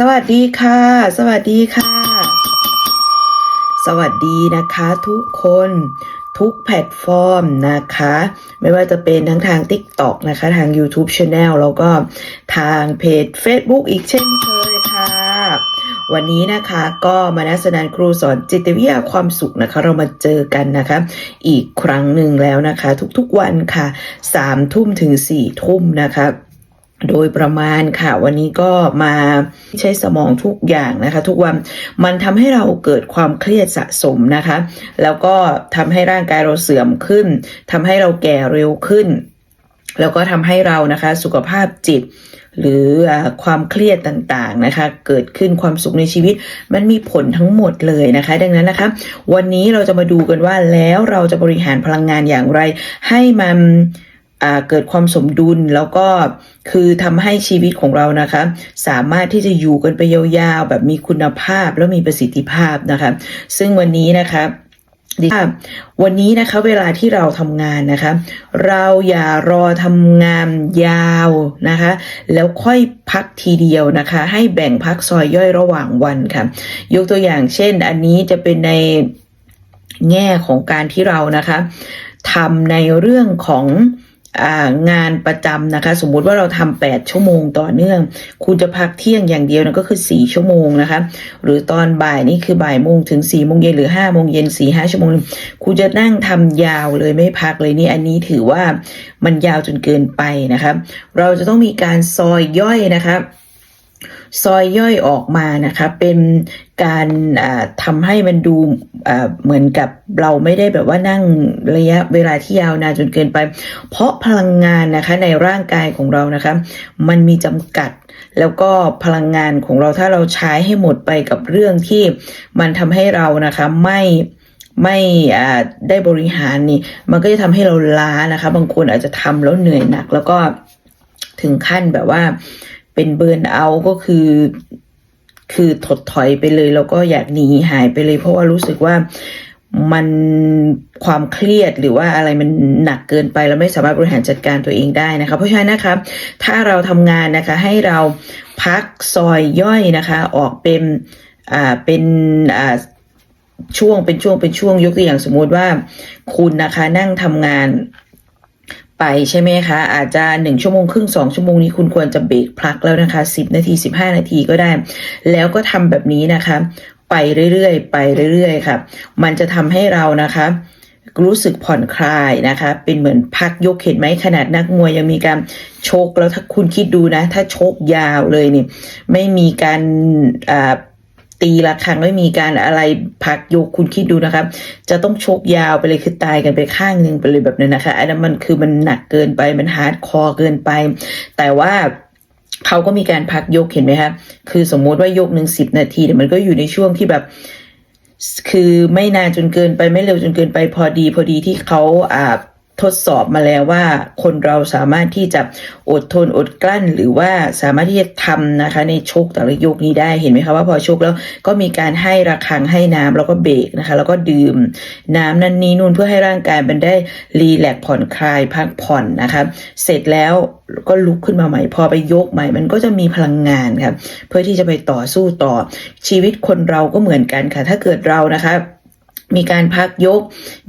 สวัสดีค่ะ สวัสดีค่ะ สวัสดีนะคะทุกคนทุกแพลตฟอร์มนะคะ ไม่ว่าจะเป็นทั้งทาง TikTok นะคะ ทาง YouTube Channel แล้วก็ทางเพจ Facebook อีกเช่นเคยค่ะ วันนี้นะคะก็มานัสนานครูสอนจิตวิทยาความสุขนะคะ เรามาเจอกันนะคะ อีกครั้งหนึ่งแล้วนะคะ ทุกๆวันค่ะสามทุ่มถึงสี่ทุ่มนะคะ โดยประมาณค่ะ วันนี้ก็มาใช้สมองทุกอย่างนะคะ ทุกวันมันทำให้เราเกิดความเครียดสะสมนะคะ แล้วก็ทำให้ร่างกายเราเสื่อมขึ้นทำให้เราแก่เร็วขึ้น แล้วก็ทำให้เรานะคะ สุขภาพจิต หรือความเครียดต่างๆนะคะ เกิดขึ้นความสุขในชีวิต มันมีผลทั้งหมดเลยนะคะ ดังนั้นนะคะ วันนี้เราจะมาดูกันว่าแล้วเราจะบริหารพลังงานอย่างไร ให้มัน เกิดความสมดุลแล้วก็คือทำให้ชีวิตของเรานะคะ สามารถที่จะอยู่กันไปยาวๆแบบมีคุณภาพแล้วมีประสิทธิภาพนะคะ ซึ่งวันนี้นะคะวันนี้นะคะเวลาที่เราทำงานนะคะ เราอย่ารอทำงานยาวนะคะ แล้วค่อยพักทีเดียวนะคะ ให้แบ่งพักซอยย่อยระหว่างวันค่ะ ยกตัวอย่างเช่น อันนี้จะเป็นในแง่ของการที่เรานะคะทำในเรื่องของ งานประจำนะคะ สมมุติว่าเราทำแปดชั่วโมงต่อเนื่อง คุณจะพักเที่ยงอย่างเดียวนะก็คือสี่ชั่วโมงนะคะ หรือตอนบ่ายนี่คือบ่ายโมงถึงสี่โมงเย็นหรือห้าโมงเย็นสี่ห้าชั่วโมง คุณจะนั่งทำยาวเลยไม่พักเลยนี่อันนี้ถือว่ามันยาวจนเกินไปนะคะ เราจะต้องมีการซอยย่อยนะคะ ซอยย่อยออกมานะคะ เป็นการอ่าทำให้มันดูเหมือนกับเราไม่ได้แบบว่านั่งระยะเวลาที่ยาวนานจนเกินไป เพราะพลังงานนะคะในร่างกายของเรานะคะ มันมีจำกัดแล้วก็พลังงานของเราถ้าเราใช้ให้หมดไปกับเรื่องที่มันทำให้เรานะคะไม่ไม่ได้บริหารนี่ มันก็จะทำให้เราล้านะคะ บางคนอาจจะทำแล้วเหนื่อยหนัก แล้วก็ถึงขั้นแบบว่า เป็นเบิร์นเอาก็คือ คือถดถอยไปเลย แล้วก็อยากหนีหายไปเลย เพราะว่ารู้สึกว่ามันความเครียดหรือว่าอะไรมันหนักเกินไปแล้วไม่สามารถบริหารจัดการตัวเองได้นะคะ เพราะฉะนั้นนะคะถ้าเราทำงานนะคะให้เราพักซอยย่อยนะคะออกเป็นอ่าเป็นอ่าช่วงเป็นช่วงเป็นช่วงยกตัวอย่างสมมุติว่าคุณนะคะนั่งทำงาน ไปใช่ไหมคะ อาจจะหนึ่งชั่วโมงครึ่งสองชั่วโมงนี้คุณควรจะเบรกพักแล้วนะคะสิบนาทีสิบห้านาทีก็ได้ แล้วก็ทำแบบนี้นะคะ ไปเรื่อยๆ ไปเรื่อยๆค่ะ มันจะทำให้เรานะคะรู้สึกผ่อนคลายนะคะ เป็นเหมือนพักยกเห็นไหมขนาดนักมวยยังมีการโชกแล้วถ้าคุณคิดดูนะ ถ้าโชกยาวเลยนี่ ไม่มีการอ่า ตีละครั้งไม่มีการอะไรพักยกคุณคิดดูนะครับ จะต้องชกยาวไปเลยคือตายกันไปข้างหนึ่งไปเลยแบบนั้นนะคะอันนั้นมันคือมันหนักเกินไปมันฮาร์ดคอร์เกินไป แต่ว่าเขาก็มีการพักยกเห็นไหมคะคือสมมุติว่ายกหนึ่งสิบนาทีเนี่มันก็อยู่ในช่วงที่แบบ คือไม่นานจนเกินไปไม่เร็วจนเกินไปพอดี พอดีที่เขาอ่า ทดสอบมาแล้วว่าคนเราสามารถที่จะอดทนอดกลั้น หรือว่าสามารถที่จะทำนะคะ ในชกแต่ละยกนี้ได้เห็นไหมคะว่าพอชกแล้วก็มีการให้ระฆังให้น้ำแล้วก็เบรกนะคะ แล้วก็ดื่มน้ำนั่นนี้นู่นเพื่อให้ร่างกายมันได้รีแลกผ่อนคลายพักผ่อนนะคะเสร็จแล้วก็ลุกขึ้นมาใหม่พอไปยกใหม่ มันก็จะมีพลังงานครับเพื่อที่จะไปต่อสู้ต่อชีวิตคนเราก็เหมือนกันค่ะ ถ้าเกิดเรานะคะ มีการพักยก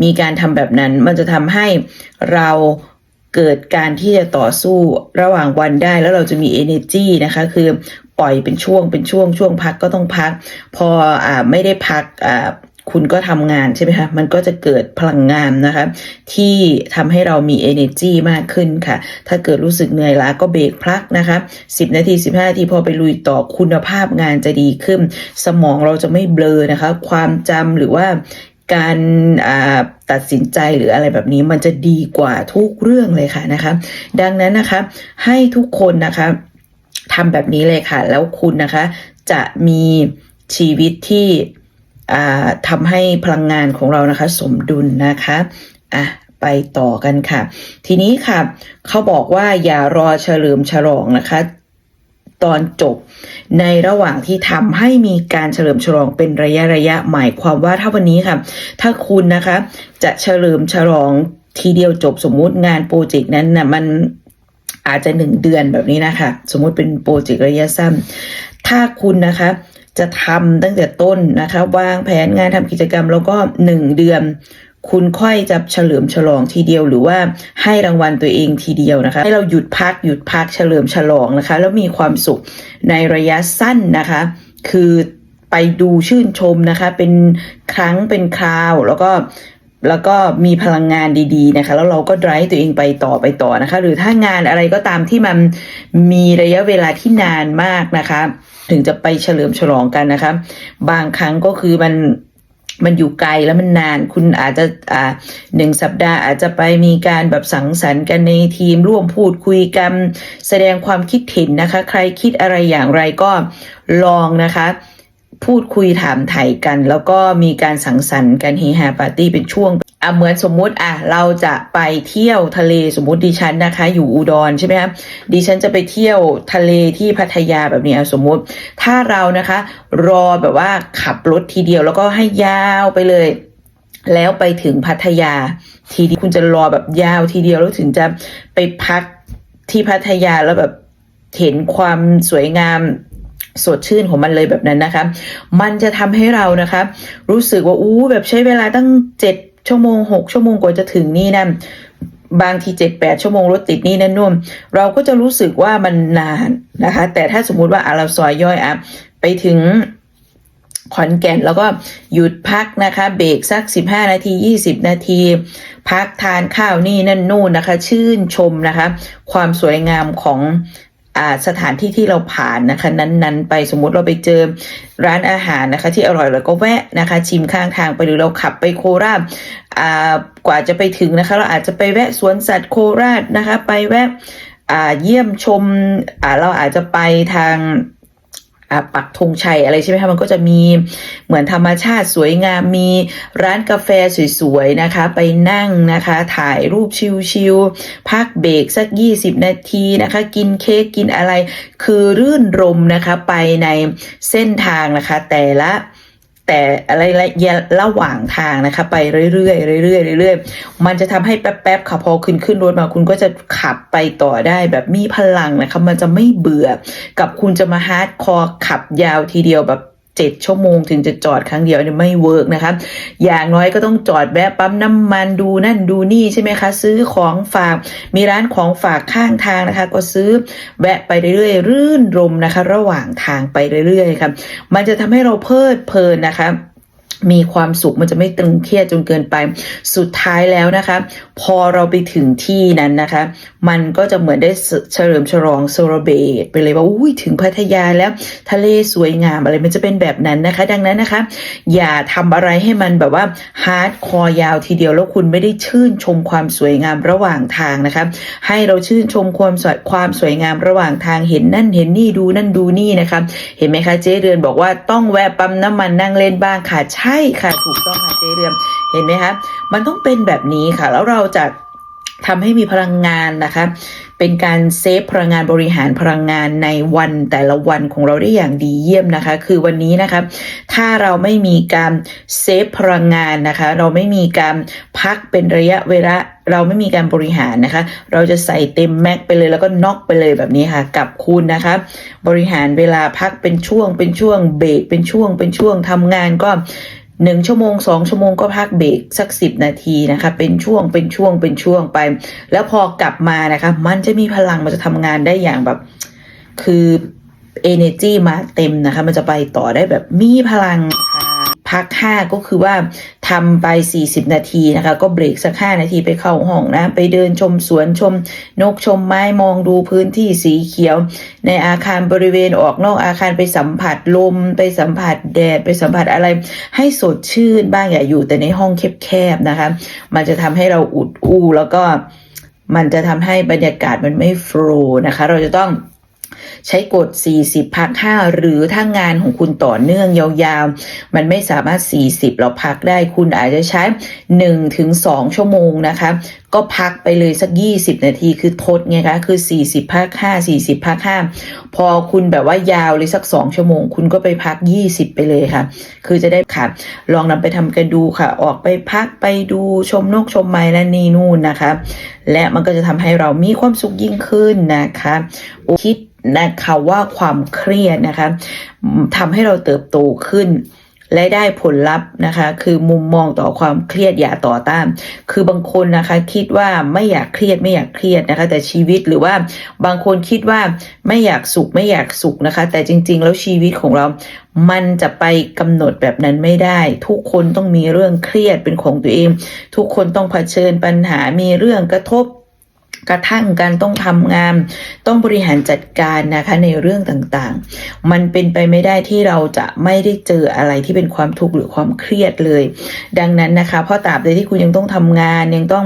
มีการทำแบบนั้น มันจะทำให้เราเกิดการที่จะต่อสู้ระหว่างวันได้ แล้วเราจะมี energy นะคะ คือปล่อยเป็นช่วงเป็นช่วงช่วงพักก็ต้องพัก พออ่าไม่ได้พักอ่าคุณก็ทำงานใช่ไหมคะ มันก็จะเกิดพลังงานนะคะ ที่ทำให้เรามี energy มากขึ้นค่ะ ถ้าเกิดรู้สึกเหนื่อยล้าก็เบรกพักนะคะ 10 นาที 15 นาทีพอไปลุยต่อคุณภาพงานจะดีขึ้น สมองเราจะไม่เบลอนะคะ ความจำหรือว่า การตัดสินใจหรืออะไรแบบนี้มันจะดีกว่าทุกเรื่องเลยค่ะนะคะ ดังนั้นนะคะให้ทุกคนนะคะทำแบบนี้เลยค่ะ แล้วคุณนะคะจะมีชีวิตที่ทำให้พลังงานของเรานะคะ สมดุลนะคะอะไปต่อกันค่ะ ทีนี้ค่ะ เขาบอกว่าอย่ารอเฉลิมฉลองนะคะ ตอนจบ ในระหว่างที่ทำให้มีการเฉลิมฉลองเป็นระยะระยะหมายความว่าถ้าวันนี้ค่ะ ถ้าคุณนะคะ จะเฉลิมฉลองทีเดียวจบสมมุติงานโปรเจกต์นั้นนะมันอาจจะหนึ่งเดือนแบบนี้นะคะ สมมุติเป็นโปรเจกต์ระยะสั้น ถ้าคุณนะคะจะทำตั้งแต่ต้นนะคะวางแผนงานทำกิจกรรมแล้วก็หนึ่งเดือน คุณค่อยจะเฉลิมฉลองทีเดียวหรือว่าให้รางวัลตัวเองทีเดียวนะคะ ให้เราหยุดพักหยุดพักเฉลิมฉลองนะคะ แล้วมีความสุขในระยะสั้นนะคะ คือไปดูชื่นชมนะคะ เป็นครั้งเป็นคราวแล้วก็แล้วก็มีพลังงานดีๆนะคะ แล้วเราก็ drive ตัวเองไปต่อไปต่อนะคะ หรือถ้างานอะไรก็ตามที่มันมีระยะเวลาที่นานมากนะคะ ถึงจะไปเฉลิมฉลองกันนะคะ บางครั้งก็คือมัน มันอยู่ไกลแล้วมันนาน คุณอาจจะอ่าหนึ่งสัปดาห์อาจจะไปมีการแบบสังสรรค์กันในทีมร่วมพูดคุยกัน แสดงความคิดเห็นนะคะ ใครคิดอะไรอย่างไรก็ลองนะคะ พูดคุยถามไถ่กัน แล้วก็มีการสังสรรค์กันเฮฮาปาร์ตี้เป็นช่วงอะเหมือนสมมุติอะเราจะไปเที่ยวทะเลสมมุติดิฉันนะคะ อยู่อุดรใช่ไหมครับดิฉันจะไปเที่ยวทะเลที่พัทยาแบบนี้อะสมมุติ ถ้าเรานะคะ รอแบบว่าขับรถทีเดียวแล้วก็ให้ยาวไปเลย แล้วไปถึงพัทยาทีนี้คุณจะรอแบบยาวทีเดียวแล้วถึงจะไปพักที่พัทยาแล้วแบบเห็นความสวยงาม สดชื่นของมันเลยแบบนั้นนะคะ มันจะทำให้เรานะคะ รู้สึกว่าอู้แบบใช้เวลาตั้งเจ็ดชั่วโมงหกชั่วโมงกว่าจะถึงนี่นั่นบางทีเจ็ดแปดชั่วโมงรถติดนี่นั่นนู่นเราก็จะรู้สึกว่ามันนานนะคะ แต่ถ้าสมมุติว่าเราซอยย่อยอะไปถึงขอนแก่นแล้วก็หยุดพักนะคะ เบรกสัก 15 นาที 20 นาที พักทานข้าวนี่นั่นนู่นนะคะ ชื่นชมนะคะ ความสวยงามของ สถานที่ที่เราผ่านนะคะ นั้นๆ ไปสมมุติเราไปเจอร้านอาหารนะคะ ที่อร่อยเราก็แวะนะคะ ชิมข้างทางไปหรือเราขับไปโคราชอ่ากว่าจะไปถึงนะคะ เราอาจจะไปแวะสวนสัตว์โคราชนะคะ ไปแวะอ่าเยี่ยมชมอ่าเราอาจจะไปทาง ปักธงชัยอะไรใช่ไหมคะมันก็จะมีเหมือนธรรมชาติสวยงามมีร้านกาแฟสวยๆนะคะ ไปนั่งนะคะถ่ายรูปชิลๆพักเบรกสัก 20 นาทีนะคะ กินเค้กกินอะไร คือรื่นรมนะคะไปในเส้นทางนะคะ แต่ละ แต่อะไรระหว่างทางนะคะ ไปเรื่อยๆเรื่อยๆเรื่อยๆมันจะทำให้แป๊บๆค่ะพอขึ้นขึ้นรถมาคุณก็จะขับไปต่อได้แบบมีพลังนะคะ มันจะไม่เบื่อกับคุณจะมาฮาร์ดคอร์ขับยาวทีเดียวแบบ เจ็ดชั่วโมงถึงจะจอดครั้งเดียวเนี่ยไม่เวิร์กนะคะอย่างน้อยก็ต้องจอดแวะปั๊มน้ำมันดูนั่นดูนี่ใช่ไหมคะซื้อของฝากมีร้านของฝากข้างทางนะคะ ก็ซื้อแวะไปเรื่อยๆรื่นรมนะคะ ระหว่างทางไปเรื่อยๆครับมันจะทำให้เราเพลิดเพลินนะคะ มีความสุขมันจะไม่ตึงเครียดจนเกินไป สุดท้ายแล้วนะคะ พอเราไปถึงที่นั้นนะคะ มันก็จะเหมือนได้เฉลิมฉลองเซอร์เบตไปเลยว่าอุ้ยถึงพัทยาแล้วทะเลสวยงามอะไรมันจะเป็นแบบนั้นนะคะ ดังนั้นนะคะ อย่าทำอะไรให้มันแบบว่าฮาร์ดคอร์ยาวทีเดียวแล้วคุณไม่ได้ชื่นชมความสวยงามระหว่างทางนะคะ ให้เราชื่นชมความสวยความสวยงามระหว่างทางเห็นนั่นเห็นนี่ดูนั่นดูนี่นะคะ เห็นไหมคะเจ๊เดือนบอกว่าต้องแวะปั๊มน้ำมันนั่งเล่นบ้างค่ะใช่ช่ค่ะถูกต้องค่ะเจเดือนเห็นไหมคะมันต้องเป็นแบบนี้ค่ะ แล้วเราจะทำให้มีพลังงานนะคะ เป็นการเซฟพลังงานบริหารพลังงานในวันแต่ละวันของเราได้อย่างดีเยี่ยมนะคะ คือวันนี้นะคะ ถ้าเราไม่มีการเซฟพลังงานนะคะ เราไม่มีการพักเป็นระยะเวลาเราไม่มีการบริหารนะคะ เราจะใส่เต็มแม็กไปเลยแล้วก็น็อกไปเลยแบบนี้ค่ะ กับคุณนะคะ บริหารเวลาพักเป็นช่วงเป็นช่วงเบรกเป็นช่วงเป็นช่วงทำงานก็ หนึ่งชั่วโมงสองชั่วโมงก็พักเบรกสักสิบนาทีนะคะ เป็นช่วงเป็นช่วงเป็นช่วงไป แล้วพอกลับมานะคะ มันจะมีพลังมันจะทำงานได้อย่างแบบ คือ energy มาเต็มนะคะ มันจะไปต่อได้แบบมีพลังค่ะ พัก 5 ก็คือว่าทำไป 40 นาทีนะคะ ก็เบรกสัก 5 นาทีไปเข้าห้องนะ ไปเดินชมสวนชม นกชมไม้มองดูพื้นที่สีเขียว ในอาคารบริเวณออกนอกอาคารไปสัมผัสลม ไปสัมผัสแดด ไปสัมผัสอะไร ให้สดชื่นบ้างอย่าอยู่แต่ในห้องแคบๆนะคะ มันจะทำให้เราอุดอู้แล้วก็มันจะทำให้บรรยากาศมันไม่โฟล์นะคะ เราจะต้อง ใช้กด40 พัก 5 หรือถ้างานของคุณต่อเนื่องยาวๆ มันไม่สามารถ 40 เราพักได้ คุณอาจจะใช้ 1-2 ชั่วโมงนะคะ ก็พักไปเลยสัก 20 นาทีคือทดไงคะคือ 40พัก5 40พัก5พอคุณแบบว่ายาวเลยสัก 2 ชั่วโมง คุณก็ไปพัก 20 ไปเลยค่ะ คือจะได้ค่ะ ลองนำไปทำกันดูค่ะ ออกไปพักไปดูชมนกชมไม้และนี่นู่นนะคะ และมันก็จะทำให้เรามีความสุขยิ่งขึ้นนะคะคิดนะคะว่าความเครียดนะคะทำให้เราเติบโตขึ้น และได้ผลลัพธ์นะคะ คือมุมมองต่อความเครียดอย่าต่อต้าน คือบางคนนะคะคิดว่าไม่อยากเครียดไม่อยากเครียดนะคะ แต่ชีวิตหรือว่าบางคนคิดว่าไม่อยากสุขไม่อยากสุขนะคะ แต่จริง ๆ แล้วชีวิตของเรามันจะไปกำหนดแบบนั้นไม่ได้ ทุกคนต้องมีเรื่องเครียดเป็นของตัวเอง ทุกคนต้องเผชิญปัญหามีเรื่องกระทบ กระทั่งการต้องทำงาน ต้องบริหารจัดการนะคะในเรื่องต่างๆ มันเป็นไปไม่ได้ที่เราจะไม่ได้เจออะไรที่เป็นความทุกข์หรือความเครียดเลย ดังนั้นนะคะเพราะตราบใดที่คุณยังต้องทำงานยังต้อง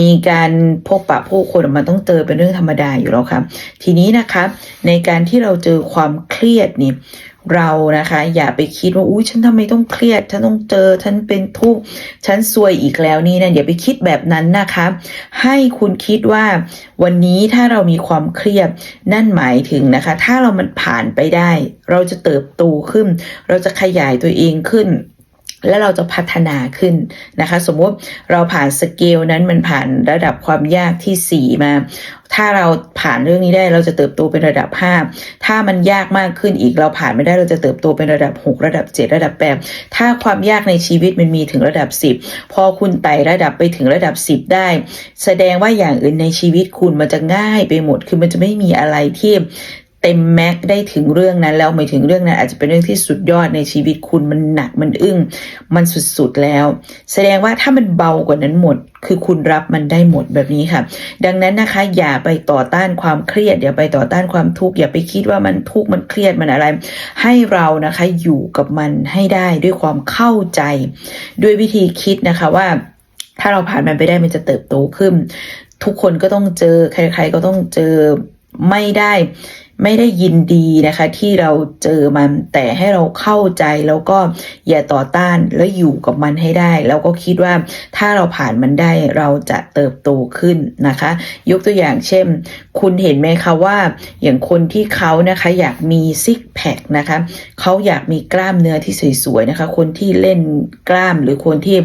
มีการพบปะผู้คนมันต้องเจอเป็นเรื่องธรรมดาอยู่แล้วครับทีนี้นะคะในการที่เราเจอความเครียดนี่ เรานะคะ อย่าไปคิดว่าอุ้ยฉันทำไมต้องเครียด ฉันต้องเจอ ฉันเป็นทุกข์ฉันซวยอีกแล้วนี่นะอย่าไปคิดแบบนั้นนะคะ ให้คุณคิดว่าวันนี้ถ้าเรามีความเครียดนั่นหมายถึงนะคะ ถ้าเรามันผ่านไปได้ เราจะเติบโตขึ้น เราจะขยายตัวเองขึ้น และเราจะพัฒนาขึ้นนะคะ สมมติเราผ่านสเกลนั้นมันผ่านระดับความยากที่ 4 มา ถ้าเราผ่านเรื่องนี้ได้เราจะเติบโตเป็นระดับ 5 ถ้ามันยากมากขึ้นอีกเราผ่านไม่ได้เราจะเติบโตเป็นระดับ 6 ระดับ 7 ระดับ 8 ถ้าความยากในชีวิตมันมีถึงระดับ 10 พอคุณไต่ระดับไปถึงระดับ 10 ได้ แสดงว่าอย่างอื่นในชีวิตคุณมันจะง่ายไปหมดคือมันจะไม่มีอะไรที่ เต็มแม็กได้ถึงเรื่องนั้นแล้วหมายถึงเรื่องนั้นอาจจะเป็นเรื่องที่สุดยอดในชีวิตคุณมันหนักมันอึ้งมันสุดๆแล้ว แสดงว่าถ้ามันเบากว่านั้นหมด คือคุณรับมันได้หมดแบบนี้ค่ะ ดังนั้นนะคะ อย่าไปต่อต้านความเครียด อย่าไปต่อต้านความทุกข์อย่าไปคิดว่ามันทุกข์มันเครียดมันอะไร ให้เรานะคะอยู่กับมันให้ได้ด้วยความเข้าใจ ด้วยวิธีคิดนะคะว่า ถ้าเราผ่านมันไปได้มันจะเติบโตขึ้น ทุกคนก็ต้องเจอใคร ๆก็ต้องเจอไม่ได้ ไม่ได้ยินดีนะคะ ที่เราเจอมันแต่ให้เราเข้าใจแล้วก็อย่าต่อต้านแล้วอยู่กับมันให้ได้ แล้วก็คิดว่าถ้าเราผ่านมันได้เราจะเติบโตขึ้นนะคะ ยกตัวอย่างเช่น คุณเห็นไหมคะว่า อย่างคนที่เขานะคะ อยากมีซิกแพคนะคะเขาอยากมีกล้ามเนื้อที่สวยๆนะคะ คนที่เล่นกล้ามหรือคนที่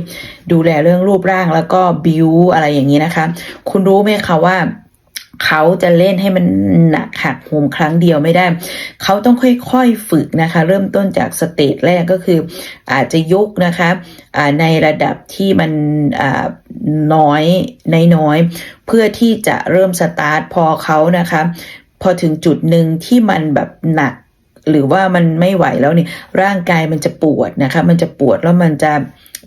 ดูแลเรื่องรูปร่างแล้วก็บิวอะไรอย่างนี้นะคะ คุณรู้ไหมคะว่า เขาจะเล่นให้มันหนักหักโหมครั้งเดียวไม่ได้ เขาต้องค่อยๆฝึกนะคะ เริ่มต้นจากสเตจแรกก็คือ อาจจะยกนะคะในระดับที่มันน้อยในน้อยๆเพื่อที่จะเริ่มสตาร์ทพอเขานะคะ พอถึงจุดหนึ่งที่มันแบบหนักหรือว่ามันไม่ไหวแล้วเนี่ยร่างกายมันจะปวดนะคะ มันจะปวดแล้วมันจะ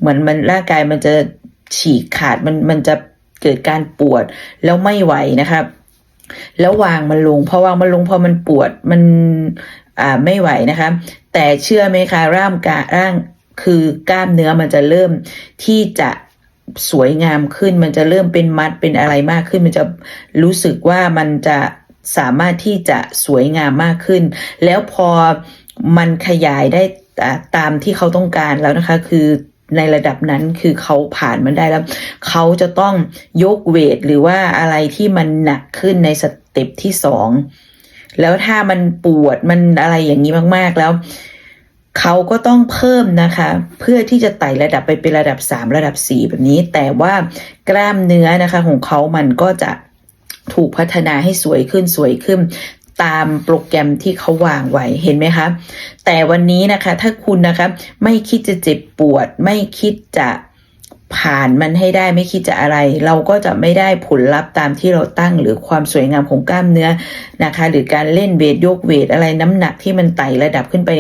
เหมือนมันร่างกายมันจะฉีกขาดมันมันจะเกิดการปวดแล้วไม่ไหวนะคะ แล้ววางมันลงพอวางมันลงพอมันปวดมันอ่าไม่ไหวนะคะ แต่เชื่อไหมคะร่างกายร่างคือกล้ามเนื้อมันจะเริ่มที่จะสวยงามขึ้น มันจะเริ่มเป็นมัดเป็นอะไรมากขึ้น มันจะรู้สึกว่ามันจะสามารถที่จะสวยงามมากขึ้น แล้วพอมันขยายได้ตามที่เขาต้องการแล้วนะคะ คือ ในระดับนั้นคือเขาผ่านมันได้แล้ว เขาจะต้องยกเวทหรือว่าอะไรที่มันหนักขึ้นในสเต็ปที่สองแล้วถ้ามันปวดมันอะไรอย่างนี้มากๆแล้วเขาก็ต้องเพิ่มนะคะ เพื่อที่จะไต่ระดับไปเป็นระดับ 3 ระดับ 4 แบบนี้ แต่ว่ากล้ามเนื้อนะคะของเขามันก็จะถูกพัฒนาให้สวยขึ้นสวยขึ้น ตามโปรแกรมที่เขาวางไว้เห็นไหมคะ แต่วันนี้นะคะถ้าคุณนะคะไม่คิดจะเจ็บปวด ไม่คิดจะ ผ่านมันให้ได้ไม่คิดจะอะไร เราก็จะไม่ได้ผลลัพธ์ตามที่เราตั้งหรือความสวยงามของกล้ามเนื้อนะคะ หรือการเล่นเวทยกเวทอะไรน้ำหนักที่มันไต่ระดับขึ้นไป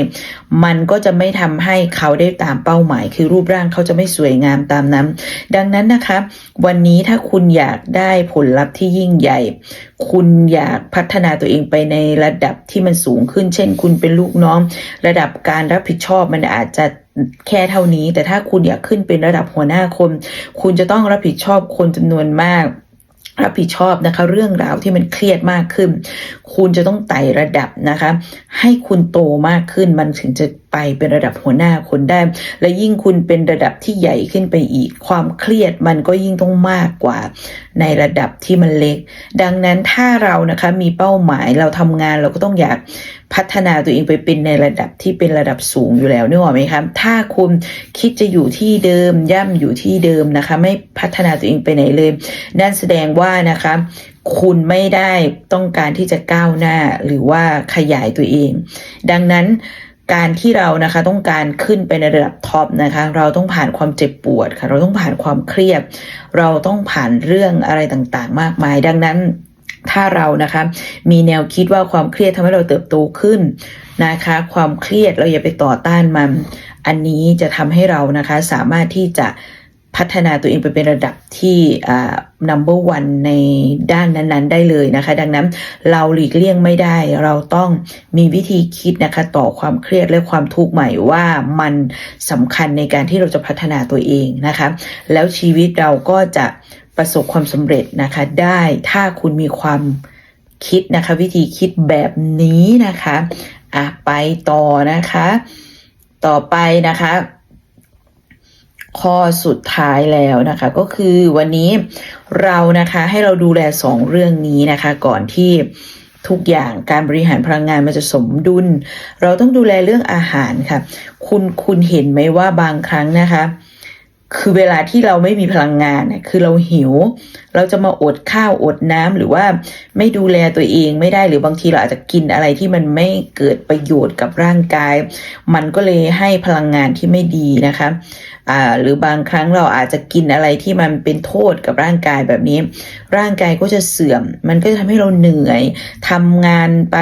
มันก็จะไม่ทำให้เขาได้ตามเป้าหมาย คือรูปร่างเขาจะไม่สวยงามตามนั้น ดังนั้นนะคะ วันนี้ถ้าคุณอยากได้ผลลัพธ์ที่ยิ่งใหญ่ คุณอยากพัฒนาตัวเองไปในระดับที่มันสูงขึ้น เช่น คุณเป็นลูกน้อง ระดับการรับผิดชอบมันอาจจะ แค่เท่านี้ แต่ถ้าคุณอยากขึ้นเป็นระดับหัวหน้าคน คุณจะต้องรับผิดชอบคนจำนวนมากรับผิดชอบนะคะ เรื่องราวที่มันเครียดมากขึ้น คุณจะต้องไต่ระดับนะคะ ให้คุณโตมากขึ้นมันถึงจะไปเป็นระดับหัวหน้าคนได้ และยิ่งคุณเป็นระดับที่ใหญ่ขึ้นไปอีก ความเครียดมันก็ยิ่งต้องมากกว่า ในระดับที่มันเล็ก ดังนั้นถ้าเรานะคะมีเป้าหมายเราทำงานเราก็ต้องอยากพัฒนาตัวเองไปเป็นในระดับที่เป็นระดับสูงอยู่แล้วนึกออกไหมครับถ้าคุณคิดจะอยู่ที่เดิมย่ำอยู่ที่เดิมนะคะ ไม่พัฒนาตัวเองไปไหนเลยนั่นแสดงว่านะคะ คุณไม่ได้ต้องการที่จะก้าวหน้าหรือว่าขยายตัวเอง ดังนั้น การที่เรานะคะต้องการขึ้นไปในระดับท็อปนะคะ เราต้องผ่านความเจ็บปวดค่ะ เราต้องผ่านความเครียด เราต้องผ่านเรื่องอะไรต่างๆ มากมาย ดังนั้นถ้าเรานะคะมีแนวคิดว่าความเครียดทำให้เราเติบโตขึ้นนะคะ ความเครียดเราอย่าไปต่อต้านมัน อันนี้จะทำให้เรานะคะสามารถที่จะ พัฒนาตัวเองไปเป็นระดับที่อ่า number one ในด้านนั้นๆ ได้เลยนะคะ ดังนั้นเราหลีกเลี่ยงไม่ได้ เราต้องมีวิธีคิดนะคะต่อความเครียดและความทุกข์ใหม่ว่ามันสำคัญในการที่เราจะพัฒนาตัวเองนะคะ แล้วชีวิตเราก็จะประสบความสำเร็จนะคะได้ถ้าคุณมีความคิดนะคะ วิธีคิดแบบนี้นะคะอะไปต่อนะคะ ต่อไปนะคะ ข้อสุดท้ายแล้วนะคะ ก็คือวันนี้เรานะคะให้เราดูแลสองเรื่องนี้นะคะ ก่อนที่ทุกอย่างการบริหารพลังงานมันจะสมดุล เราต้องดูแลเรื่องอาหารค่ะ คุณคุณเห็นไหมว่าบางครั้งนะคะ คือเวลาที่เราไม่มีพลังงานเนี่ยคือเราหิว เราจะมาอดข้าวอดน้ำหรือว่าไม่ดูแลตัวเองไม่ได้หรือบางทีเราอาจจะกินอะไรที่มันไม่เกิดประโยชน์กับร่างกาย มันก็เลยให้พลังงานที่ไม่ดีนะคะอ่าหรือบางครั้งเราอาจจะกินอะไรที่มันเป็นโทษกับร่างกายแบบนี้ ร่างกายก็จะเสื่อม มันก็จะทำให้เราเหนื่อยทำงานไป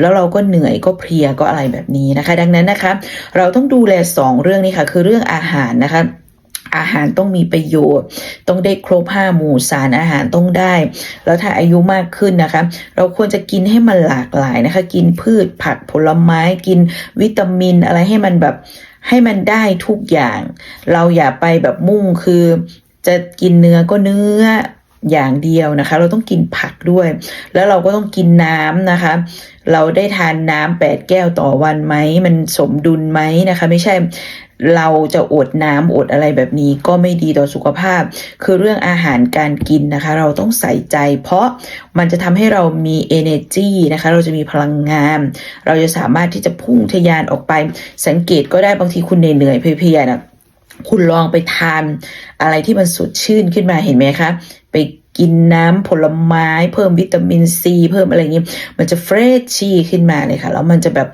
แล้วเราก็เหนื่อยก็เพลียก็อะไรแบบนี้นะคะ ดังนั้นนะคะ เราต้องดูแลสองเรื่องนี้ค่ะ คือเรื่องอาหารนะคะ อาหารต้องมีประโยชน์ ต้องได้ครบห้าหมู่สารอาหารต้องได้ แล้วถ้าอายุมากขึ้นนะคะ เราควรจะกินให้มันหลากหลายนะคะ กินพืชผักผลไม้กินวิตามินอะไรให้มันแบบให้มันได้ทุกอย่าง เราอย่าไปแบบมุ่งคือจะกินเนื้อก็เนื้อ อย่างเดียวนะคะ เราต้องกินผักด้วย แล้วเราก็ต้องกินน้ำนะคะ เราได้ทานน้ำแปดแก้วต่อวันไหมมันสมดุลไหมนะคะ ไม่ใช่เราจะอดน้ำอดอะไรแบบนี้ก็ไม่ดีต่อสุขภาพ คือเรื่องอาหารการกินนะคะ เราต้องใส่ใจ เพราะมันจะทำให้เรามี energy นะคะ เราจะมีพลังงาน เราจะสามารถที่จะพุ่งทะยานออกไป สังเกตก็ได้บางทีคุณเหนื่อยเพลียๆนะคุณลองไปทานอะไรที่มันสดชื่นขึ้นมาเห็นไหมคะ กินน้ำผลไม้ เพิ่มวิตามินซีเพิ่มอะไรอย่างนี้มันจะเฟรชชี่ขึ้นมาเลยค่ะ แล้วมันจะแบบ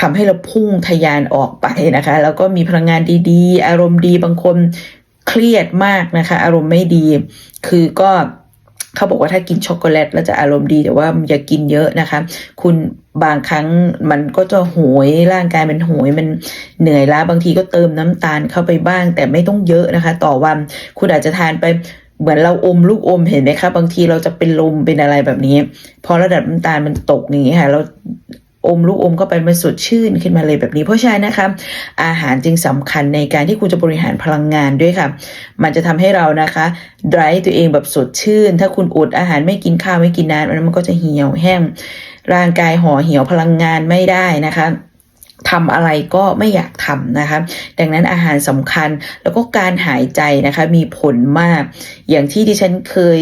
ทำให้เราพุ่งทะยานออกไปนะคะ แล้วก็มีพลังงานดีๆ อารมณ์ดีบางคนเครียดมากนะคะ อารมณ์ไม่ดี คือก็เขาบอกว่าถ้ากินช็อกโกแลตแล้วจะอารมณ์ดีแต่ว่าอย่ากินเยอะนะคะ คุณบางครั้งมันก็จะโหยร่างกายมันโหยมันเหนื่อยล้าบางทีก็เติมน้ำตาลเข้าไปบ้าง แต่ไม่ต้องเยอะนะคะ ต่อวันคุณอาจจะทานไป เหมือนเราอมลูกอมเห็นไหมคะบางทีเราจะเป็นลมเป็นอะไรแบบนี้ พอระดับน้ำตาลมันตกอย่างนี้ค่ะเราอมลูกอมเข้าไปมันสดชื่นขึ้นมาเลยแบบนี้ เพราะฉะนั้นนะคะอาหารจึงสำคัญในการที่คุณจะบริหารพลังงานด้วยค่ะ มันจะทำให้เรานะคะไดรฟ์ตัวเองแบบสดชื่น ถ้าคุณอดอาหารไม่กินข้าวไม่กินน้ำมันก็จะเหี่ยวแห้งร่างกายห่อเหี่ยวพลังงานไม่ได้นะคะ ทำอะไรก็ไม่อยากทำนะคะ ดังนั้นอาหารสำคัญแล้วก็การหายใจนะคะมีผลมาก อย่างที่ดิฉันเคย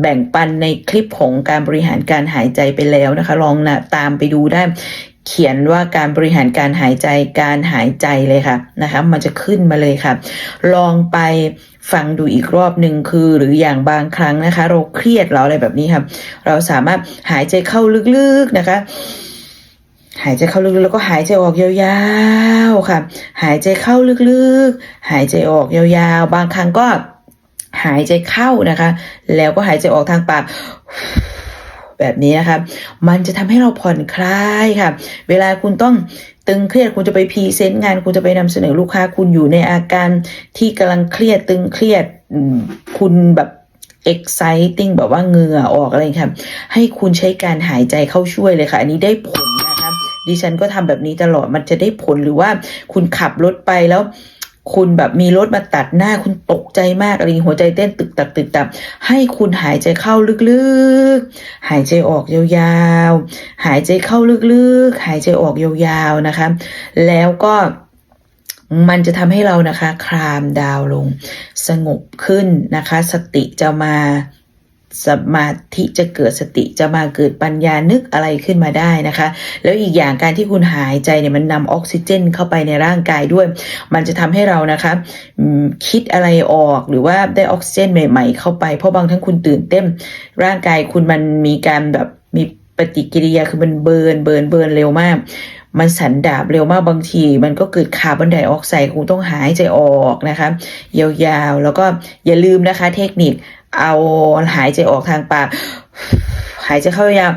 แบ่งปันในคลิปของการบริหารการหายใจไปแล้วนะคะ ลองนะตามไปดูได้เขียนว่าการบริหารการหายใจการหายใจเลยค่ะนะคะมันจะขึ้นมาเลยค่ะ ลองไปฟังดูอีกรอบหนึ่งคือ หรืออย่างบางครั้งนะคะ เราเครียดเราอะไรแบบนี้ค่ะ เราสามารถหายใจเข้าลึกๆนะคะ หายใจเข้าลึกๆแล้วก็หายใจออกยาวๆค่ะ หายใจเข้าลึกๆ หายใจออกยาวๆ บางครั้งก็หายใจเข้านะคะ แล้วก็หายใจออกทางปากแบบนี้นะคะ มันจะทำให้เราผ่อนคลายค่ะ เวลาคุณต้องตึงเครียดคุณจะไปพรีเซนต์งาน คุณจะไปนำเสนอลูกค้า คุณอยู่ในอาการที่กำลังเครียดตึงเครียดคุณแบบ exciting แบบว่าเหงื่อออกอะไรค่ะ ให้คุณใช้การหายใจเข้าช่วยเลยค่ะ อันนี้ได้ผลนะ ดิฉันก็ทำแบบนี้ตลอดมันจะได้ผลหรือว่าคุณขับรถไปแล้ว คุณแบบมีรถมาตัดหน้าคุณตกใจมากอะไรอย่างงี้หัวใจเต้นตึกตับตึกตับให้คุณหายใจเข้าลึกๆ หายใจออกยาวๆ หายใจเข้าลึกๆ หายใจออกยาวๆนะคะ แล้วก็มันจะทำให้เรานะคะ คลามดาวลง สงบขึ้นนะคะ สติจะมา สมาธิจะเกิดสติจะมาเกิดปัญญานึกอะไรขึ้นมาได้นะคะ แล้วอีกอย่างการที่คุณหายใจเนี่ยมันนำออกซิเจนเข้าไปในร่างกายด้วย มันจะทำให้เรานะคะคิดอะไรออกหรือว่าได้ออกซิเจนใหม่ ๆ เข้าไปเพราะบางทั้งคุณตื่นเต้นร่างกายคุณมันมีการแบบมีปฏิกิริยาคือมันเบิร์นเบิร์นเบิร์นเร็วมาก มันสันดาบเร็วมากบางที มันก็เกิดคาร์บอนไดออกไซด์คงต้องหายใจออกนะคะยาวๆ แล้วก็อย่าลืมนะคะเทคนิค เอาหายใจออกทางปาก หายใจเข้ายาว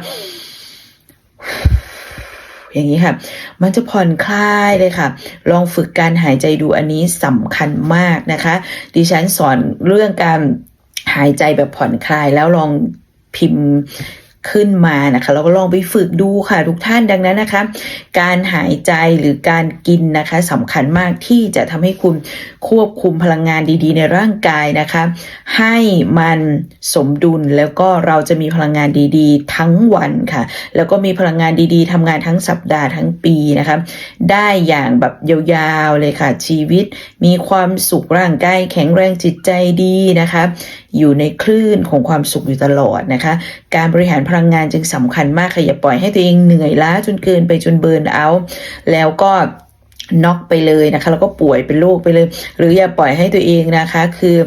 อย่างนี้ค่ะ มันจะผ่อนคลายเลยค่ะ ลองฝึกการหายใจดูอันนี้สำคัญมากนะคะ ดิฉันสอนเรื่องการหายใจแบบผ่อนคลายแล้วลองพิมพ์ ขึ้นมานะคะแล้วก็ลองไปฝึกดูค่ะทุกท่านดังนั้นนะคะ การหายใจหรือการกินนะคะสำคัญมากที่จะทำให้คุณควบคุมพลังงานดีๆ ในร่างกายนะคะ ให้มันสมดุลแล้วก็เราจะมีพลังงานดีๆ ทั้งวันค่ะ แล้วก็มีพลังงานดีๆทำงานทั้งสัปดาห์ทั้งปีนะคะ ได้อย่างแบบยาวๆเลยค่ะชีวิต มีความสุขร่างกายแข็งแรงจิตใจดีนะคะ อยู่ในคลื่นของความสุขอยู่ตลอดนะคะ การบริหารพลังงานจึงสำคัญมากค่ะอย่าปล่อยให้ตัวเองเหนื่อยล้าจนเกินไปจนเบิร์นเอา แล้วก็น็อกไปเลยนะคะแล้วก็ป่วยเป็นโรคไปเลย หรืออย่าปล่อยให้ตัวเองนะคะ คือ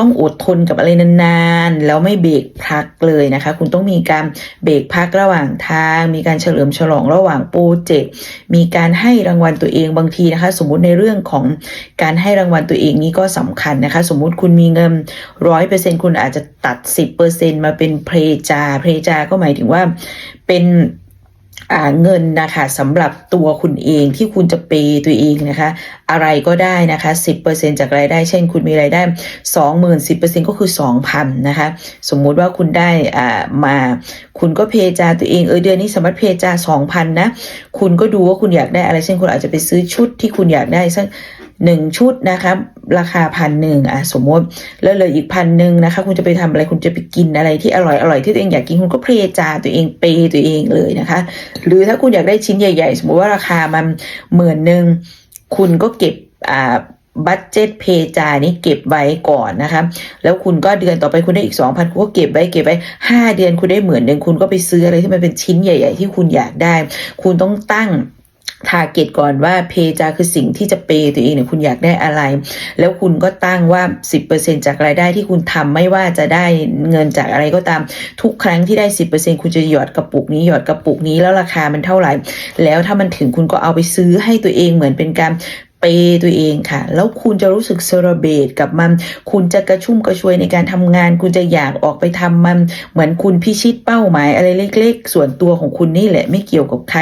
ต้องอดทนกับอะไรนานๆ แล้วไม่เบรกพักเลยนะคะ คุณต้องมีการเบรกพักระหว่างทาง มีการเฉลิมฉลองระหว่างโปรเจกต์มีการให้รางวัลตัวเองบางทีนะคะ สมมุติในเรื่องของการให้รางวัลตัวเองนี่ก็สำคัญนะคะ สมมุติคุณมีเงินร้อยเปอร์เซ็นคุณอาจจะตัดสิบเปอร์เซ็นมาเป็นเพลจาเพลจาก็หมายถึงว่าเป็น เงินนะคะสำหรับตัวคุณเองที่คุณจะเปย์ตัวเองนะคะ อะไรก็ได้นะคะ 10%จากรายได้ เช่น คุณมีรายได้ 20,000 10%ก็คือ 2,000 นะคะ สมมุติว่าคุณได้อ่ามาคุณก็เพจาตัวเองเออเดือนนี้สามารถเพจา2,000นะ คุณก็ดูว่าคุณอยากได้อะไรเช่นคุณอาจจะไปซื้อชุดที่คุณอยากได้สัก หนึ่งชุดนะคะราคาพันหนึ่งอะสมมติแล้วเลยอีกพันหนึ่งนะคะคุณจะไปทำอะไรคุณจะไปกินอะไรที่อร่อยอร่อยที่ตัวเองอยากกินคุณก็เพลจาตัวเองเปย์ตัวเองเลยนะคะ หรือถ้าคุณอยากได้ชิ้นใหญ่ ๆ สมมติว่าราคามันหมื่นหนึ่งคุณก็เก็บอ่าบัตเจ็ตเพจานี้เก็บไว้ก่อนนะคะ แล้วคุณก็เดือนต่อไปคุณได้อีกสองพันคุณก็เก็บไว้เก็บไว้ห้าเดือนคุณได้หมื่นหนึ่งคุณก็ไปซื้ออะไรที่มันเป็นชิ้นใหญ่ ๆ ที่คุณอยากได้ คุณต้องตั้ง ทาร์เก็ตก่อนว่าเพจาคือสิ่งที่จะเปยตัวเองเนี่ยคุณอยากได้อะไร แล้วคุณก็ตั้งว่า 10%จากรายได้ที่คุณทำไม่ว่าจะได้เงินจากอะไรก็ตาม ทุกครั้งที่ได้ 10%คุณจะหยอดกระปุกนี้หยอดกระปุกนี้แล้วราคามันเท่าไหร่ แล้วถ้ามันถึงคุณก็เอาไปซื้อให้ตัวเองเหมือนเป็นการ เปย์ตัวเองค่ะ แล้วคุณจะรู้สึกเซเลเบตกับมัน คุณจะกระชุ่มกระชวยในการทำงาน คุณจะอยากออกไปทำมัน เหมือนคุณพิชิตเป้าหมายอะไรเล็ก ๆ ส่วนตัวของคุณนี่แหละไม่เกี่ยวกับใคร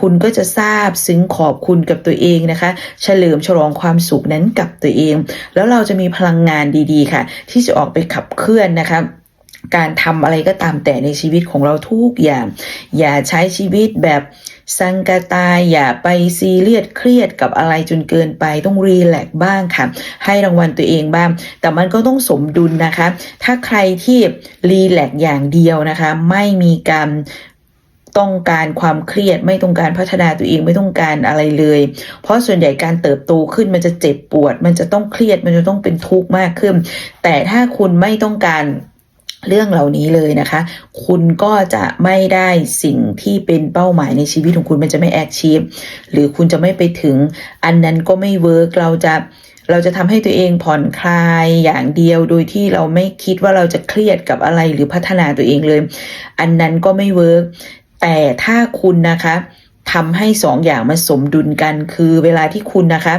คุณก็จะทราบซึ้งขอบคุณกับตัวเองนะคะ เฉลิมฉลองความสุขนั้นกับตัวเอง แล้วเราจะมีพลังงานดีๆค่ะ ที่จะออกไปขับเคลื่อนนะคะการทำอะไรก็ตามแต่ในชีวิตของเราทุกอย่าง อย่าใช้ชีวิตแบบ สังกตายอย่าไปซีเรียสเครียดกับอะไรจนเกินไปต้องรีแลกซ์บ้างค่ะ ให้รางวัลตัวเองบ้าง แต่มันก็ต้องสมดุลนะคะ ถ้าใครที่รีแลกซ์อย่างเดียวนะคะ ไม่มีการต้องการความเครียดไม่ต้องการพัฒนาตัวเองไม่ต้องการอะไรเลย เพราะส่วนใหญ่การเติบโตขึ้นมันจะเจ็บปวด มันจะต้องเครียดมันจะต้องเป็นทุกข์มากขึ้น แต่ถ้าคุณไม่ต้องการ เรื่องเหล่านี้เลยนะคะ คุณก็จะไม่ได้สิ่งที่เป็นเป้าหมายในชีวิตของคุณมันจะไม่แอคชีพหรือคุณจะไม่ไปถึง อันนั้นก็ไม่เวิร์กเราจะเราจะทำให้ตัวเองผ่อนคลายอย่างเดียว โดยที่เราไม่คิดว่าเราจะเครียดกับอะไรหรือพัฒนาตัวเองเลย อันนั้นก็ไม่เวิร์กแต่ถ้าคุณนะคะทำให้สองอย่างมันสมดุลกันคือเวลาที่คุณนะคะ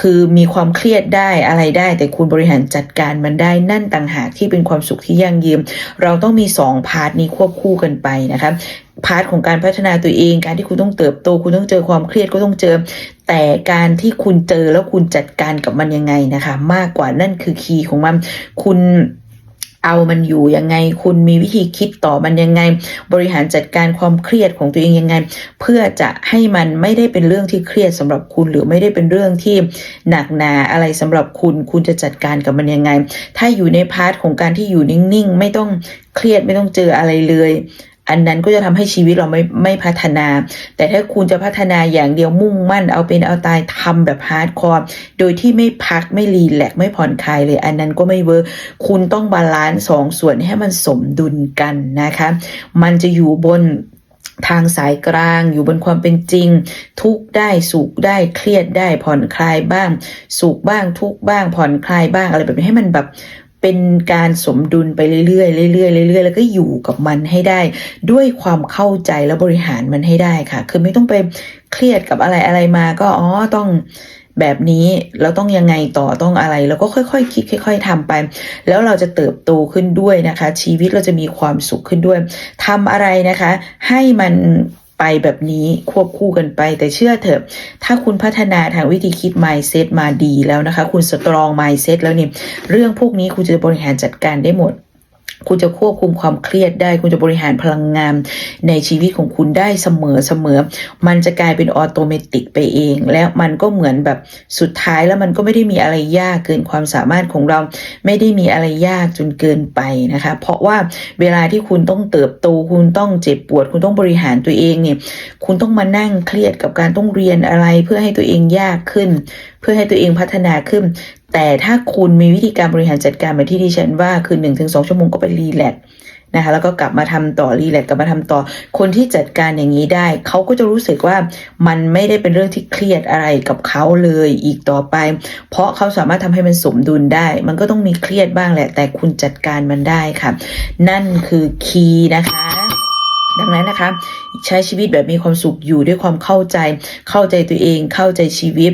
คือมีความเครียดได้อะไรได้ แต่คุณบริหารจัดการมันได้นั่นต่างหากที่เป็นความสุขที่ยั่งยืนเราต้องมีสองพาร์ทนี้ควบคู่กันไปนะคะพาร์ทของการพัฒนาตัวเองการที่คุณต้องเติบโต คุณต้องเจอความเครียดก็ต้องเจอ แต่การที่คุณเจอแล้วคุณจัดการกับมันยังไงนะคะ มากกว่านั่นคือคีย์ของมันคุณ เอามันอยู่ยังไง คุณมีวิธีคิดต่อมันยังไง บริหารจัดการความเครียดของตัวเองยังไง เพื่อจะให้มันไม่ได้เป็นเรื่องที่เครียดสำหรับคุณ หรือไม่ได้เป็นเรื่องที่หนักหนาอะไรสำหรับคุณ คุณจะจัดการกับมันยังไง ถ้าอยู่ในพาร์ทของการที่อยู่นิ่งๆ ไม่ต้องเครียดไม่ต้องเจออะไรเลย อันนั้นก็จะทำให้ชีวิตเราไม่ไม่พัฒนา แต่ถ้าคุณจะพัฒนาอย่างเดียวมุ่งมั่น เอาเป็นเอาตายทำแบบฮาร์ดคอร์โดยที่ไม่พักไม่รีแลกไม่ผ่อนคลายเลย อันนั้นก็ไม่เวิร์กคุณต้องบาลานซ์สองส่วนให้มันสมดุลกันนะคะ มันจะอยู่บนทางสายกลางอยู่บนความเป็นจริง ทุกได้สุขได้เครียดได้ผ่อนคลายบ้าง สุขบ้างทุกบ้างผ่อนคลายบ้างอะไรแบบนี้ให้มันแบบ เป็นการสมดุลไปเรื่อยๆเรื่อยๆเรื่อยๆแล้วก็อยู่กับมันให้ได้ ด้วยความเข้าใจและบริหารมันให้ได้ค่ะ คือไม่ต้องไปเครียดกับอะไรอะไรมาก็อ๋อต้องแบบนี้เราต้องยังไงต่อต้องอะไร แล้วก็ค่อยๆคคิดค่อย ๆทำไป แล้วเราจะเติบโตขึ้นด้วยนะคะ ชีวิตเราจะมีความสุขขึ้นด้วยทำอะไรนะคะ ให้มัน ไปแบบนี้ควบคู่กันไป แต่เชื่อเถอะ ถ้าคุณพัฒนาทางวิธีคิด mindset มาดีแล้วนะคะ คุณสตรอง mindset แล้วเนี่ยเรื่องพวกนี้คุณจะบริหารจัดการได้หมด คุณจะควบคุมความเครียดได้ คุณจะบริหารพลังงานในชีวิตของคุณได้เสมอเสมอ มันจะกลายเป็นออโตเมติกไปเอง แล้วมันก็เหมือนแบบสุดท้ายแล้วมันก็ไม่ได้มีอะไรยากเกินความสามารถของเรา ไม่ได้มีอะไรยากจนเกินไปนะคะ เพราะว่าเวลาที่คุณต้องเติบโต คุณต้องเจ็บปวด คุณต้องบริหารตัวเองเนี่ย คุณต้องมานั่งเครียดกับการต้องเรียนอะไรเพื่อให้ตัวเองยากขึ้น เพื่อให้ตัวเองพัฒนาขึ้น แต่ถ้าคุณมีวิธีการบริหารจัดการแบบที่ดิฉันว่าคือ1นถึงสชั่วโมงก็ไปรีแลกซ์นะคะแล้วก็กลับมาทำต่อรีแลกซ์กลับมาทำต่อ คนที่จัดการอย่างนี้ได้ เขาก็จะรู้สึกว่ามันไม่ได้เป็นเรื่องที่เครียดอะไรกับเขาเลยอีกต่อไป เพราะเขาสามารถทำให้มันสมดุลได้ มันก็ต้องมีเครียดบ้างแหละ แต่คุณจัดการมันได้ค่ะ นั่นคือคีย์นะคะ ดังนั้นนะคะ ใช้ชีวิตแบบมีความสุขอยู่ด้วยความเข้าใจ เข้าใจตัวเอง เข้าใจชีวิต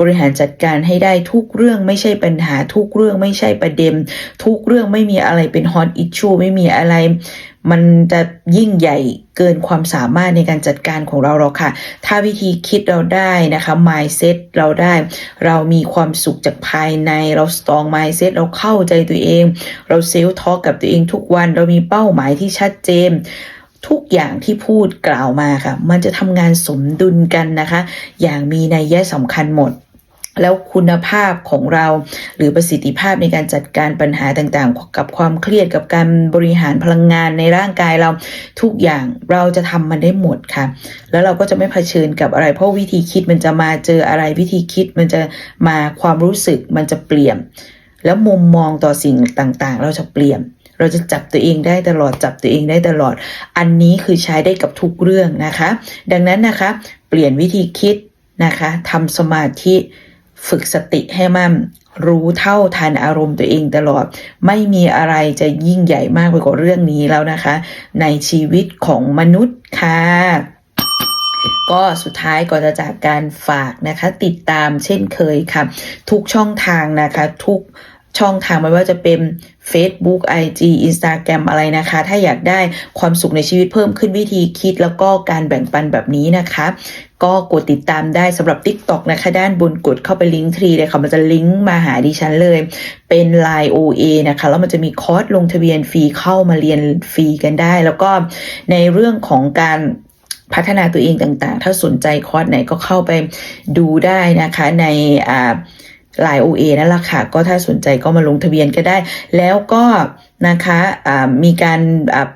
บริหารจัดการให้ได้ทุกเรื่องไม่ใช่ปัญหา ทุกเรื่องไม่ใช่ประเด็น ทุกเรื่องไม่มีอะไรเป็นฮอตอิชชูไม่มีอะไร มันจะยิ่งใหญ่เกินความสามารถในการจัดการของเราหรอกค่ะ ถ้าวิธีคิดเราได้นะคะ mindset เราได้ เรามีความสุขจากภายใน เรา strong mindset เราเข้าใจตัวเอง เราเซลล์ทอกับตัวเองทุกวัน เรามีเป้าหมายที่ชัดเจน ทุกอย่างที่พูดกล่าวมาค่ะ มันจะทำงานสมดุลกันนะคะ อย่างมีนัยยะสำคัญหมด แล้วคุณภาพของเรา หรือประสิทธิภาพในการจัดการปัญหาต่างๆ กับความเครียดกับการบริหารพลังงานในร่างกายเราทุกอย่างเราจะทำมันได้หมดค่ะ แล้วเราก็จะไม่เผชิญกับอะไร เพราะวิธีคิดมันจะมาเจออะไรวิธีคิดมันจะมาความรู้สึกมันจะเปลี่ยนแล้วมุมมองต่อสิ่งต่างๆ เราจะเปลี่ยน เราจะจับตัวเองได้ตลอดจับตัวเองได้ตลอด อันนี้คือใช้ได้กับทุกเรื่องนะคะ ดังนั้นนะคะ เปลี่ยนวิธีคิดนะคะทำสมาธิฝึกสติให้มั่นรู้เท่าทันอารมณ์ตัวเองตลอด ไม่มีอะไรจะยิ่งใหญ่มากไปกว่าเรื่องนี้แล้วนะคะ ในชีวิตของมนุษย์ค่ะก็สุดท้ายก่อนจะจากการฝากนะคะ ติดตามเช่นเคยค่ะ ทุกช่องทางนะคะ ทุก ช่องทางไม่ว่าจะเป็น Facebook IG Instagram อะไรนะคะ ถ้าอยากได้ความสุขในชีวิตเพิ่มขึ้นวิธีคิดแล้วก็การแบ่งปันแบบนี้นะคะ ก็กดติดตามได้สำหรับ TikTok นะคะ ด้านบนกดเข้าไปลิงก์ทรีเลยค่ะ มันจะลิงก์มาหาดิฉันเลย เป็น Line OA นะคะ แล้วมันจะมีคอร์สลงทะเบียนฟรีเข้ามาเรียนฟรีกันได้ แล้วก็ในเรื่องของการพัฒนาตัวเองต่างๆ ถ้าสนใจคอร์สไหนก็เข้าไปดูได้นะคะในอ่า หลาย OA นั่นแหละค่ะ ก็ถ้าสนใจก็มาลงทะเบียนก็ได้ แล้วก็นะคะะมีการ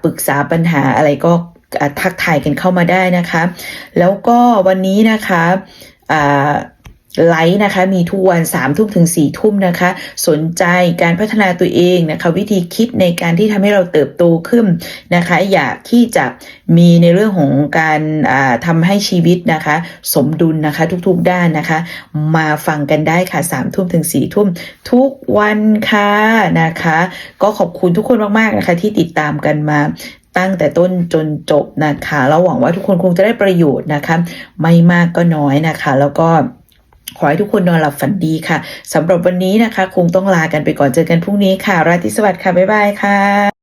ปรึกษาปัญหาอะไรก็ทักทายกันเข้ามาได้นะคะ แล้วก็วันนี้นะคะ ไลฟ์นะคะมีทุกวัน3ามทุ่มถึง4ี่ทุ่มนะคะ สนใจการพัฒนาตัวเองนะคะ วิธีคิดในการที่ทำให้เราเติบโตขึ้นนะคะ อยากที่จะมีในเรื่องของการทำให้ชีวิตนะคะ สมดุลนะคะ ทุกๆด้านนะคะ มาฟังกันได้ค่ะ3ามทุ่มถึง4ี่ทุ่มทุกวันค่ะนะคะ ก็ขอบคุณทุกคนมากๆนะคะ ที่ติดตามกันมาตั้งแต่ต้นจนจบนะคะแล้วหวังว่าทุกคนคงจะได้ประโยชน์นะคะ ไม่มากก็น้อยนะคะ แล้วก็ ขอให้ทุกคนนอนหลับฝันดีค่ะสำหรับวันนี้นะคะ คงต้องลากันไปก่อนเจอกันพรุ่งนี้ค่ะ ราตรีสวัสดิ์ค่ะ บ๊ายบายค่ะ